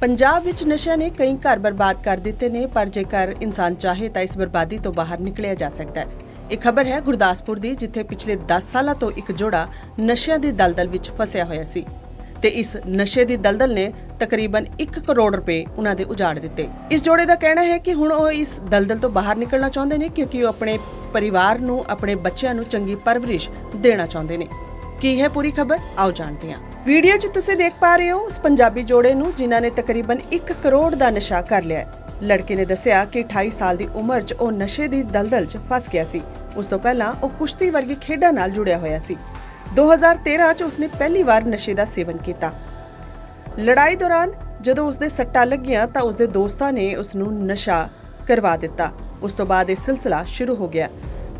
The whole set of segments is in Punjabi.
ਪੰਜਾਬ ਵਿੱਚ ਨਸ਼ਿਆਂ ਨੇ ਕਈ ਘਰ ਬਰਬਾਦ ਕਰ ਦਿੱਤੇ ਨੇ, ਪਰ ਜੇਕਰ ਇਨਸਾਨ ਚਾਹੇ ਤਾਂ ਇਸ ਬਰਬਾਦੀ ਤੋਂ ਬਾਹਰ ਨਿਕਲਿਆ ਜਾ ਸਕਦਾ ਹੈ। ਇਹ ਖਬਰ ਹੈ ਗੁਰਦਾਸਪੁਰ ਦੀ, ਜਿੱਥੇ ਪਿਛਲੇ 10 ਸਾਲਾਂ ਤੋਂ ਇੱਕ ਜੋੜਾ ਨਸ਼ਿਆਂ ਦੀ ਦਲਦਲ ਵਿੱਚ ਫਸਿਆ ਹੋਇਆ ਸੀ। ਤੇ ਇਸ ਨਸ਼ੇ ਦੀ ਦਲਦਲ ਨੇ ਤਕਰੀਬਨ 1 ਕਰੋੜ ਰੁਪਏ ਉਹਨਾਂ ਦੇ ਉਜਾੜ ਦਿੱਤੇ। ਇਸ ਜੋੜੇ ਦਾ ਕਹਿਣਾ ਹੈ ਕਿ ਹੁਣ ਉਹ ਇਸ ਦਲਦਲ ਤੋਂ ਬਾਹਰ ਨਿਕਲਣਾ ਚਾਹੁੰਦੇ ਨੇ, ਕਿਉਂਕਿ ਉਹ ਆਪਣੇ ਪਰਿਵਾਰ ਨੂੰ, ਆਪਣੇ ਬੱਚਿਆਂ ਨੂੰ ਚੰਗੀ ਪਰਵਰਿਸ਼ ਦੇਣਾ ਚਾਹੁੰਦੇ ਨੇ। ਕੀ ਹੈ ਪੂਰੀ ਖਬਰ? ਆਓ ਜਾਣਦੇ ਹਾਂ। ਵੀਡੀਓ 'ਚ ਤੁਸੀਂ ਦੇਖ ਪਾ ਰਹੇ ਹੋ ਉਸ ਪੰਜਾਬੀ ਜੋੜੇ ਨੂੰ, ਜਿਨ੍ਹਾਂ ਨੇ ਤਕਰੀਬਨ 1 ਕਰੋੜ ਦਾ ਨਸ਼ਾ ਕਰ ਲਿਆ ਹੈ। ਲੜਕੇ ਨੇ ਦੱਸਿਆ ਕਿ 28 ਸਾਲ ਦੀ ਉਮਰ 'ਚ ਉਹ ਨਸ਼ੇ ਦੀ ਦਲਦਲ 'ਚ ਫਸ ਗਿਆ ਸੀ। ਉਸ ਤੋਂ ਪਹਿਲਾਂ ਉਹ ਕੁਸ਼ਤੀ ਵਰਗੀ ਖੇਡਾਂ ਨਾਲ ਜੁੜਿਆ ਹੋਇਆ ਸੀ। 2013 'ਚ ਉਸਨੇ ਪਹਿਲੀ ਵਾਰ ਨਸ਼ੇ ਦਾ ਸੇਵਨ ਕੀਤਾ। ਲੜਾਈ ਦੌਰਾਨ ਜਦੋਂ ਉਸਦੇ ਸੱਟਾਂ ਲੱਗੀਆਂ ਤਾਂ ਉਸਦੇ ਦੋਸਤਾਂ ਨੇ ਉਸ ਨੂੰ ਨਸ਼ਾ ਕਰਵਾ ਦਿੱਤਾ। ਉਸ ਤੋਂ ਬਾਅਦ ਇਹ ਸਿਲਸਿਲਾ ਸ਼ੁਰੂ ਹੋ ਗਿਆ।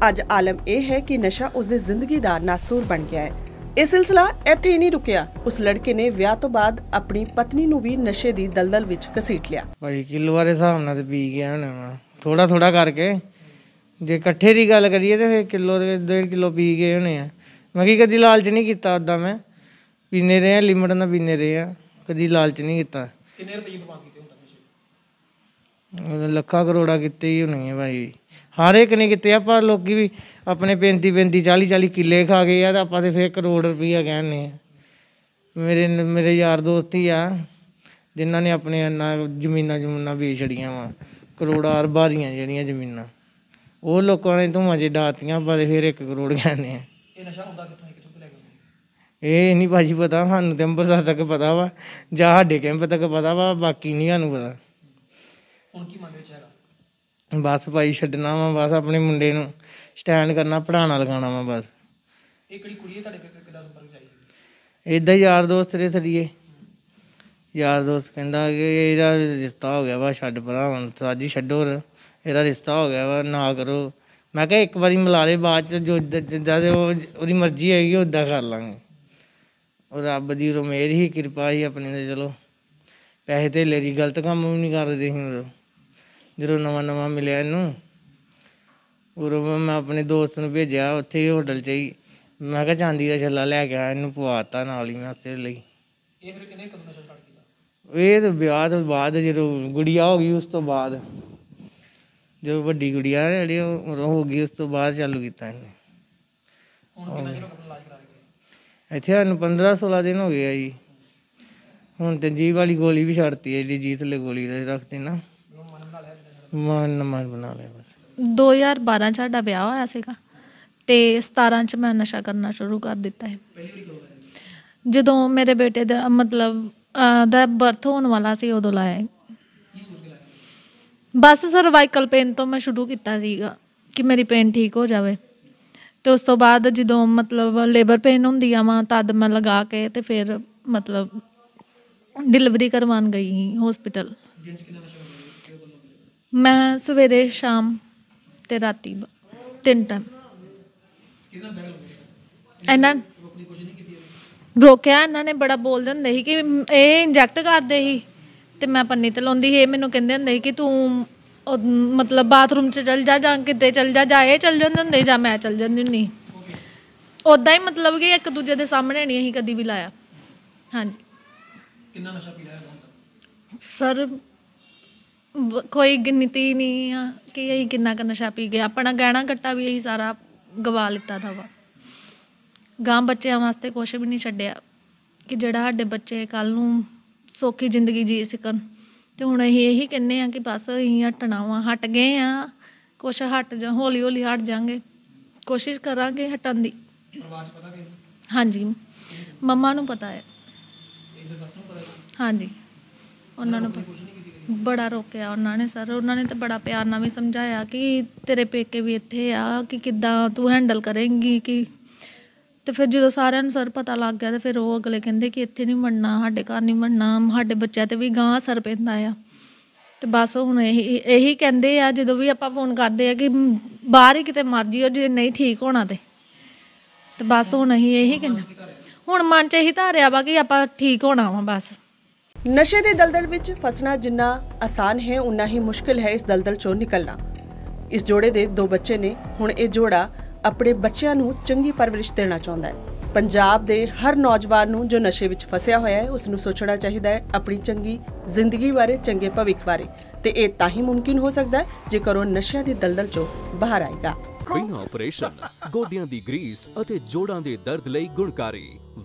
ਅੱਜ ਆਲਮ ਇਹ ਹੈ ਕਿ ਨਸ਼ਾ ਉਸਦੀ ਜ਼ਿੰਦਗੀ ਦਾ ਨਾਸੂਰ ਬਣ ਗਿਆ ਹੈ। ਇਹ ਸਿਲਸਿਲਾ ਇੱਥੇ ਹੀ ਨਹੀਂ ਰੁਕਿਆ। ਉਸ ਲੜਕੇ ਨੇ ਵਿਆਹ ਤੋਂ ਬਾਅਦ ਆਪਣੀ ਪਤਨੀ ਨੂੰ ਵੀ ਨਸ਼ੇ ਦੀ ਦਲਦਲ ਵਿੱਚ ਘਸੀਟ ਲਿਆ। ਭਾਈ ਕਿਲੋ ਵਾਲੇ ਹਿਸਾਬ ਨਾਲ ਤੇ ਪੀ ਗਿਆ ਹੋਣਾ ਵਾ। ਥੋੜਾ ਥੋੜਾ ਕਰਕੇ। ਜੇ ਇਕੱਠੇ ਦੀ ਗੱਲ ਕਰੀਏ ਤੇ ਫਿਰ ਕਿਲੋ ਦੇ 1.5 ਕਿਲੋ ਪੀ ਗਏ ਹੋਣੇ ਆ। ਮੈਂ ਕੀ ਕਦੀ ਲਾਲਚ ਨਹੀਂ ਕੀਤਾ ਉਦਾਂ ਮੈਂ। ਪੀਨੇ ਰਹੇ ਆ ਲਿਮਟ ਨਾਲ ਪੀਨੇ ਰਹੇ ਆ। ਕਦੀ ਲਾਲਚ ਨਹੀਂ ਕੀਤਾ। ਕਿੰਨੇ ਰੁਪਏ ਉਹ ਲੱਖਾਂ ਕਰੋੜਾ ਕਿਤੇ ਹੀ ਹੋਣੀ ਹੈ ਭਾਈ। ਹਰ ਇੱਕ ਨੇ ਕੀਤੇ ਆ ਪਰ ਲੋਕੀ ਵੀ ਆਪਣੇ 35 35 40 40 ਕਿੱਲੇ ਖਾ ਗਏ ਆ ਤਾਂ ਆਪਾਂ ਤੇ ਫੇਰ ਕਰੋੜ ਰੁਪਈਆ ਕਹਿੰਨੇ ਆ। ਮੇਰੇ ਮੇਰੇ ਯਾਰ ਦੋਸਤ ਹੀ ਆ ਜਿਨ੍ਹਾਂ ਨੇ ਆਪਣੇ ਇੰਨਾ ਜ਼ਮੀਨਾਂ ਜਮੂਨਾਂ ਵੇਚ ਛੜੀਆਂ ਵਾ ਕਰੋੜਾਂ ਅਰਬਾਂ ਦੀਆਂ ਜਿਹੜੀਆਂ ਜ਼ਮੀਨਾਂ। ਉਹ ਲੋਕਾਂ ਨੇ ਧੂਆਂ ਜੇ ਡਾਤੀਆਂ ਤੇ ਫੇਰ 1 ਕਰੋੜ ਕਹਿੰਨੇ ਆ। ਇਹ ਨਸ਼ਾ ਹੁੰਦਾ ਕਿੱਥੋਂ ਹੈ, ਕਿੱਥੋਂ ਤੋਂ ਲੈ ਕੇ ਆਉਂਦੇ ਇਹ ਨਹੀਂ ਭਾਜੀ ਪਤਾ ਸਾਨੂੰ ਤੇ ਅੰਮ੍ਰਿਤਸਰ ਤੱਕ ਪਤਾ ਵਾ ਜਾਂ ਸਾਡੇ ਕੈਂਪ ਤੱਕ ਪਤਾ ਵਾ ਬਾਕੀ ਨਹੀਂ ਸਾਨੂੰ ਪਤਾ। ਹੁਣ ਕੀ ਮੰਗ ਵਿੱਚ ਹੈਗਾ ਬਸ ਭਾਈ ਛੱਡਣਾ ਵਾ ਬਸ ਆਪਣੇ ਮੁੰਡੇ ਨੂੰ ਸਟੈਂਡ ਕਰਨਾ ਪੜਾਉਣਾ ਲਗਾਉਣਾ ਵਾ ਬਸ। ਇਹ ਕਿਹੜੀ ਕੁੜੀ ਹੈ ਤੁਹਾਡੇ ਕਿ- ਕਿੱਦਾਂ ਸੰਪਰਕ ਚ ਆਈ ਇਦਾਂ ਹੀ ਯਾਰ ਦੋਸਤ ਦੇ ਥੜੀਏ ਯਾਰ ਦੋਸਤ ਕਹਿੰਦਾ ਕਿ ਇਹਦਾ ਰਿਸ਼ਤਾ ਹੋ ਗਿਆ ਵਾ ਛੱਡ ਭਰਾ ਹੁਣ ਸਾਜੀ ਛੱਡੋ ਰ- ਇਹਦਾ ਰਿਸ਼ਤਾ ਹੋ ਗਿਆ ਵਾ ਨਾ ਕਰੋ। ਮੈਂ ਕਿਹਾ ਇੱਕ ਵਾਰੀ ਮਿਲਾ ਲੈ ਬਾਅਦ ਚ ਜੋ ਜਿੱਦਾਂ- ਦੇ ਉਹ ਉਹਦੀ ਮਰਜ਼ੀ ਹੈਗੀ ਉਦਾਂ ਕਰ ਲਾਂਗੇ। ਉਹ ਰੱਬ ਦੀ ਰਮੇਰ ਹੀ ਕਿਰਪਾ ਹੀ ਆਪਣੀ ਤੇ ਚਲੋ। ਪੈਸੇ ਤੇ ਦੀ ਗਲਤ ਕੰਮ ਵੀ ਨਹੀਂ ਕਰਦੇ ਸੀ ਉਦੋਂ ਜਦੋਂ ਨਵਾਂ ਨਵਾਂ ਮਿਲਿਆ ਇਹਨੂੰ ਉਦੋਂ ਮੈਂ ਆਪਣੇ ਦੋਸਤ ਨੂੰ ਭੇਜਿਆ ਉੱਥੇ ਹੀ ਹੋਟਲ 'ਚ ਹੀ। ਮੈਂ ਕਿਹਾ ਚਾਂਦੀ ਦਾ ਛੱਲਾ ਲੈ ਕੇ ਆਇਆ ਇਹਨੂੰ ਪਵਾਤਾ ਨਾਲ ਹੀ ਮੈਂ ਉਸੇ ਲਈ। ਇਹ ਫਿਰ ਕਿੰਨੇ ਕਦੋਂ ਨਸ਼ਾ ਸਟਾਰਟ ਕੀਤਾ? ਇਹ ਤਾਂ ਵਿਆਹ ਤੋਂ ਬਾਅਦ ਜਦੋਂ ਗੁੜੀਆ ਹੋ ਗਈ ਉਸ ਤੋਂ ਬਾਅਦ। ਜਦੋਂ ਵੱਡੀ ਗੁੜੀਆ ਜਿਹੜੀ ਉਹ ਉਦੋਂ ਹੋ ਗਈ ਉਸ ਤੋਂ ਬਾਅਦ ਚਾਲੂ ਕੀਤਾ ਇਹਨੇ। ਹੁਣ ਕਿੰਨਾ ਚਿਰ ਹੋ ਗਿਆ ਆਪਣਾ ਇਲਾਜ ਕਰਾ ਕੇ? ਇੱਥੇ ਸਾਨੂੰ 15 16 ਦਿਨ ਹੋ ਗਏ ਆ ਜੀ। ਹੁਣ ਤੇ ਜੀਭ ਵਾਲੀ ਗੋਲੀ ਵੀ ਛੱਡਤੀ ਹੈ ਜਿਹੜੀ ਜੀਤ ਲੈ ਗੋਲੀ ਰੱਖਦੇ ਨਾ। ਮਨ ਮਨ ਬਣਾ ਲਿਆ ਬਸ। 2012 ਚ ਸਾਡਾ ਵਿਆਹ ਹੋਇਆ ਸੀਗਾ ਤੇ 17 ਚ ਮੈਂ ਨਸ਼ਾ ਕਰਨਾ ਸ਼ੁਰੂ ਕਰ ਦਿੱਤਾ ਹੈ ਜਦੋਂ ਮੇਰੇ ਬੇਟੇ ਦਾ ਮਤਲਬ ਦਾ ਬਰਥ ਹੋਣ ਵਾਲਾ ਸੀ ਉਦੋਂ ਲਾਇਆ ਬਸ ਸਰਵਾਈਕਲ ਪੇਨ ਤੋਂ ਮੈਂ ਸ਼ੁਰੂ ਕੀਤਾ ਸੀਗਾ ਕਿ ਮੇਰੀ ਪੇਨ ਠੀਕ ਹੋ ਜਾਵੇ। ਤੇ ਉਸ ਤੋਂ ਬਾਅਦ ਜਦੋਂ ਮਤਲਬ ਲੇਬਰ ਪੇਨ ਹੁੰਦੀ ਆ ਵਾਂ ਤਦ ਮੈਂ ਲਗਾ ਕੇ ਤੇ ਫਿਰ ਮਤਲਬ ਡਿਲੀਵਰੀ ਕਰਵਾਉਣ ਗਈ ਹਸਪੀਟਲ ਮੈਂ ਸਵੇਰੇ ਸ਼ਾਮ ਤੇ ਰਾਤੀ ਬ- ਤਿੰਨ ਟਾਈਮ ਬੈਗ ਇਹਨਾਂ ਰੋਕਣ ਦੀ ਕੋਸ਼ਿਸ਼ ਨਹੀਂ ਕੀਤੀ ਉਹਨੇ? ਰੋਕਿਆ ਇਹਨਾਂ ਨੇ ਬੜਾ ਬੋਲਦੇ ਹੁੰਦੇ ਸੀ ਕਿ ਇਹ ਇੰਜੈਕਟ ਕਰਦੇ ਸੀ ਤੇ ਮੈਂ ਪੰਨੀ ਤੇ ਲਾਉਂਦੀ ਸੀ। ਇਹ ਮੈਨੂੰ ਕਹਿੰਦੇ ਹੁੰਦੇ ਸੀ ਕਿ ਤੂੰ ਉਹ ਮਤਲਬ ਬਾਥਰੂਮ 'ਚ ਚਲ ਜਾ ਜਾਂ ਕਿਤੇ ਚਲ ਜਾ ਜਾਂ ਇਹ ਚਲ ਜਾਂਦੇ ਹੁੰਦੇ ਜਾਂ ਮੈਂ ਚਲ ਜਾਂਦੀ ਹੁੰਦੀ ਉਦਾਂ ਹੀ ਮਤਲਬ ਕਿ ਇੱਕ ਦੂਜੇ ਦੇ ਸਾਹਮਣੇ ਨਹੀਂ ਅਸੀਂ ਕਦੀ ਵੀ ਲਾਇਆ। ਹਾਂਜੀ। ਕਿੰਨਾ ਨਸ਼ਾ ਪੀ ਲਿਆ ਹੈ ਸਰ ਕੋਈ ਗਿਣਤੀ ਨਹੀਂ ਆ ਕਿ ਅਸੀਂ ਕਿੰਨਾ ਕੁ ਨਸ਼ਾ ਪੀ ਗਏ। ਆਪਣਾ ਗਹਿਣਾ ਗੱਟਾ ਵੀ ਅਸੀਂ ਸਾਰਾ ਗਵਾ ਲਿੱਤਾ ਦਾ ਵਾ। ਗਾਂ ਬੱਚਿਆਂ ਵਾਸਤੇ ਕੁਝ ਵੀ ਨਹੀਂ ਛੱਡਿਆ ਕਿ ਜਿਹੜਾ ਸਾਡੇ ਬੱਚੇ ਕੱਲ ਨੂੰ ਸੌਖੀ ਜ਼ਿੰਦਗੀ ਜੀ ਸਕਣ। ਤੇ ਹੁਣ ਅਸੀਂ ਇਹੀ ਕਹਿੰਨੇ ਆ ਕਿ ਬਸ ਅਸੀਂ ਹਟਣਾ ਵਾ ਹਟ ਗਏ ਆ ਕੁਛ ਹਟ ਜਾ ਹੌਲੀ ਹੌਲੀ ਹਟ ਜਾਾਂਗੇ। ਕੋਸ਼ਿਸ਼ ਕਰਾਂਗੇ ਹਟਣ ਦੀ। ਪਤਾ ਹਾਂਜੀ। ਮੰਮਾ ਨੂੰ ਪਤਾ ਹੈ। ਹਾਂਜੀ। ਉਹਨਾਂ ਨੂੰ ਬੜਾ ਰੋਕਿਆ ਉਹਨਾਂ ਨੇ ਸਰ। ਉਹਨਾਂ ਨੇ ਤਾਂ ਬੜਾ ਪਿਆਰ ਨਾਲ ਵੀ ਸਮਝਾਇਆ ਕਿ ਤੇਰੇ ਪੇਕੇ ਵੀ ਇੱਥੇ ਆ, ਕਿ ਕਿੱਦਾਂ ਤੂੰ ਹੈਂਡਲ ਕਰੇਂਗੀ, ਕਿ ਤੇ ਫਿਰ ਜਦੋਂ ਸਾਰਿਆਂ ਨੂੰ ਸਰ ਪਤਾ ਲੱਗ ਗਿਆ ਤੇ ਫਿਰ ਉਹ ਅਗਲੇ ਕਹਿੰਦੇ ਕਿ ਇੱਥੇ ਨਹੀਂ ਮੰਨਣਾ ਸਾਡੇ ਘਰ ਨਹੀਂ ਮੰਨਣਾ ਸਾਡੇ ਬੱਚਿਆਂ ਤੇ ਵੀ ਗਾਂ ਅਸਰ ਪੈਂਦਾ ਆ। ਤੇ ਬਸ ਹੁਣ ਇਹੀ ਇਹੀ ਕਹਿੰਦੇ ਆ, ਜਦੋਂ ਵੀ ਆਪਾਂ ਫੋਨ ਕਰਦੇ ਆ ਕਿ ਬਾਹਰ ਹੀ ਕਿਤੇ ਮਰਜ਼ੀ ਜਿਓ, ਜੇ ਨਹੀਂ ਠੀਕ ਹੋਣਾ ਤੇ। ਤੇ ਬਸ ਹੁਣ ਅਸੀਂ ਇਹੀ ਕਹਿੰਦੇ ਹੁਣ ਮਨ ਚ ਇਹੀ ਧਾਰਿਆ ਵਾ ਕਿ ਆਪਾਂ ਠੀਕ ਹੋਣਾ ਵਾ ਬਸ। ਨਸ਼ੇ ਦੇ ਦਲਦਲ ਵਿੱਚ ਫਸਣਾ ਜਿੰਨਾ ਆਸਾਨ ਹੈ ਉਨਾ ਹੀ ਮੁਸ਼ਕਿਲ ਹੈ ਇਸ ਦਲਦਲ ਚੋਂ ਨਿਕਲਣਾ। ਇਸ ਜੋੜੇ ਦੇ ਦੋ ਬੱਚੇ ਨੇ, ਹੁਣ ਇਹ ਜੋੜਾ ਆਪਣੇ ਬੱਚਿਆਂ ਨੂੰ ਚੰਗੀ ਪਰਵਰਿਸ਼ ਦੇਣਾ ਚਾਹੁੰਦਾ ਹੈ। ਪੰਜਾਬ ਦੇ ਹਰ ਨੌਜਵਾਨ ਨੂੰ ਜੋ ਨਸ਼ੇ ਵਿੱਚ ਫਸਿਆ ਹੋਇਆ ਹੈ ਉਸ ਨੂੰ ਸੋਚਣਾ ਚਾਹੀਦਾ ਹੈ ਆਪਣੀ ਚੰਗੀ ਜ਼ਿੰਦਗੀ ਬਾਰੇ, ਚੰਗੇ ਭਵਿੱਖ ਬਾਰੇ। ਤੇ ਇਹ ਤਾਂ ਹੀ ਮੁਮਕਿਨ ਹੋ ਸਕਦਾ ਹੈ ਜੇਕਰ ਉਹ ਨਸ਼ਿਆਂ ਦੀ ਦਲਦਲ ਚੋਂ ਬਾਹਰ ਆਏਗਾ। ਬਿਨਾਂ ਆਪਰੇਸ਼ਨ ਗੋਡਿਆਂ ਦੀ ਗਰੀਸ ਅਤੇ ਜੋੜਾਂ ਦੇ ਦਰਦ ਲਈ ਗੁਣਕਾਰੀ।